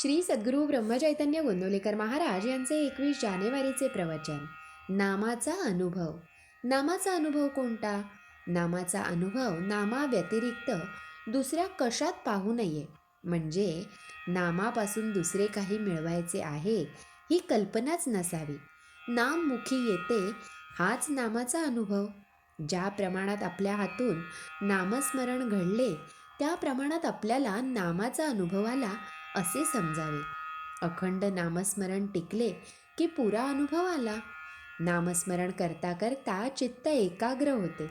श्री सद्गुरू ब्रह्मचैतन्य गोंदवलेकर महाराज यांचे एकवीस जानेवारीचे प्रवचन. नामाचा अनुभव. नामाचा अनुभव कोणता? नामाचा अनुभव नामाव्यतिरिक्त दुसऱ्या कशात पाहू नये? म्हणजे नामापासून दुसरे काही मिळवायचे आहे ही कल्पनाच नसावी. नाम मुखी येते हाच नामाचा अनुभव. ज्या प्रमाणात आपल्या हातून नामस्मरण घडले त्या प्रमाणात आपल्याला नामाचा अनुभव आला असे समजावे. अखंड नामस्मरण टिकले की पुरा अनुभव आला. नामस्मरण करता करता चित्त एकाग्र होते.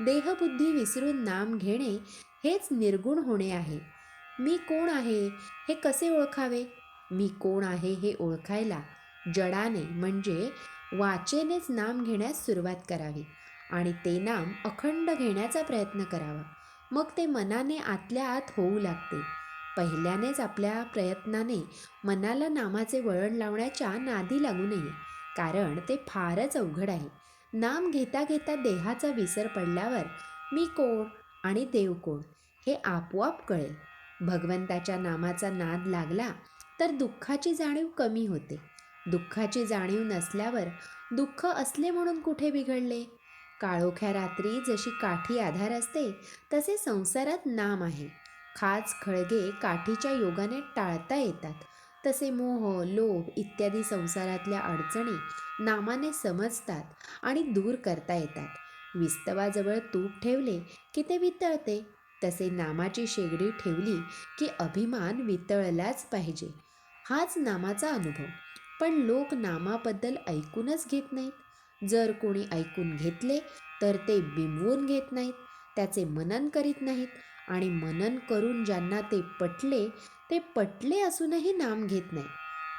देहबुद्धी विसरून नाम घेणे हेच निर्गुण होणे आहे. मी कोण आहे हे कसे ओळखावे? मी कोण आहे हे ओळखायला जडाने म्हणजे वाचेनेच नाम घेण्यास सुरुवात करावी आणि ते नाम अखंड घेण्याचा प्रयत्न करावा. मग ते मनाने आतल्या आत होऊ लागते. पहिल्यानेच आपल्या प्रयत्नाने मनाला नामाचे वळण लावण्याच्या नादी लागू नये. कारण ते फारच अवघड आहे. नाम घेता घेता देहाचा विसर पडल्यावर मी कोण आणि देव कोण हे आपोआप कळेल. भगवंताच्या नामाचा नाद लागला तर दुःखाची जाणीव कमी होते. दुःखाची जाणीव नसल्यावर दुःख असले म्हणून कुठे बिघडले? काळोख्या रात्री जशी काठी आधार असते तसे संसारात नाम आहे. खाच खळगे काठीच्या योगाने टाळता येतात. तसे मोह लोभ इत्यादी संसारातल्या अडचणी नामाने समजतात आणि दूर करता येतात. विस्तवाजवळ तूप ठेवले की ते वितळते. तसे नामाची शेगडी ठेवली की अभिमान वितळलाच पाहिजे. हाच नामाचा अनुभव. पण लोक नामाबद्दल ऐकूनच घेत नाहीत. जर कोणी ऐकून घेतले तर ते बिंबवून घेत नाहीत. त्याचे मनन करीत नाहीत. आणि मनन करून ज्यांना ते पटले ते पटले असूनही नाम घेत नाही.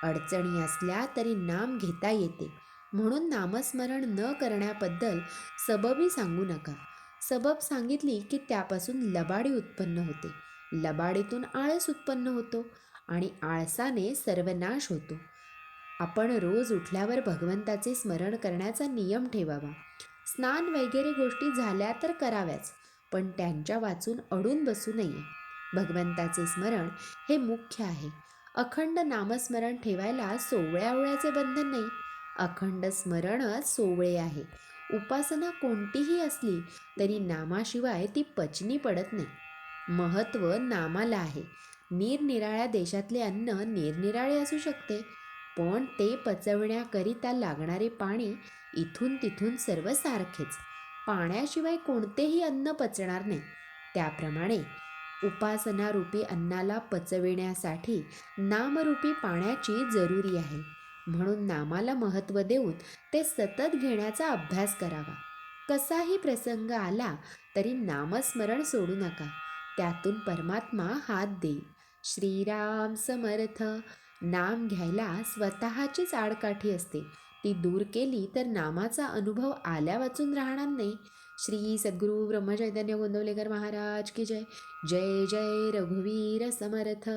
अडचणी असल्या तरी नाम घेता येते. म्हणून नामस्मरण न करण्याबद्दल सबबी सांगू नका. सबब सांगितली की त्यापासून लबाडी उत्पन्न होते. लबाडीतून आळस उत्पन्न होतो आणि आळसाने सर्वनाश होतो. आपण रोज उठल्यावर भगवंताचे स्मरण करण्याचा नियम ठेवावा. स्नान वगैरे गोष्टी झाल्या तर कराव्याच. पण त्यांच्या वाचून अडून बसू नये. भगवंताचे स्मरण हे मुख्य आहे. अखंड नामस्मरण ठेवायला सोवळ्यावळ्याचे बंधन नाही. अखंड स्मरणच सोवळे आहे. उपासना कोणतीही असली तरी नामाशिवाय ती पचनी पडत नाही. महत्त्व नामाला आहे. निरनिराळ्या देशातले अन्न निरनिराळे असू शकते पण ते पचवण्याकरिता लागणारे पाणी इथून तिथून सर्व सारखेच पाण्याशिवाय कोणतेही अन्न पचणार नाही. त्याप्रमाणे उपासनारूपी अन्नाला पचविण्यासाठी नामरूपी पाण्याची जरुरी आहे. म्हणून नामाला महत्त्व देऊन ते सतत घेण्याचा अभ्यास करावा. कसाही प्रसंग आला तरी नामस्मरण सोडू नका. त्यातून परमात्मा हात देईल श्रीराम समर्थ. नाम घ्यायला स्वतःचीच आडकाठी असते. ती दूर केली तर नामाचा अनुभव आल्या वाचून राहणार नाही. श्री सद्गुरू ब्रह्मचैतन्य गोंदवलेकर महाराज की जय. जय जय रघुवीर समर्थ.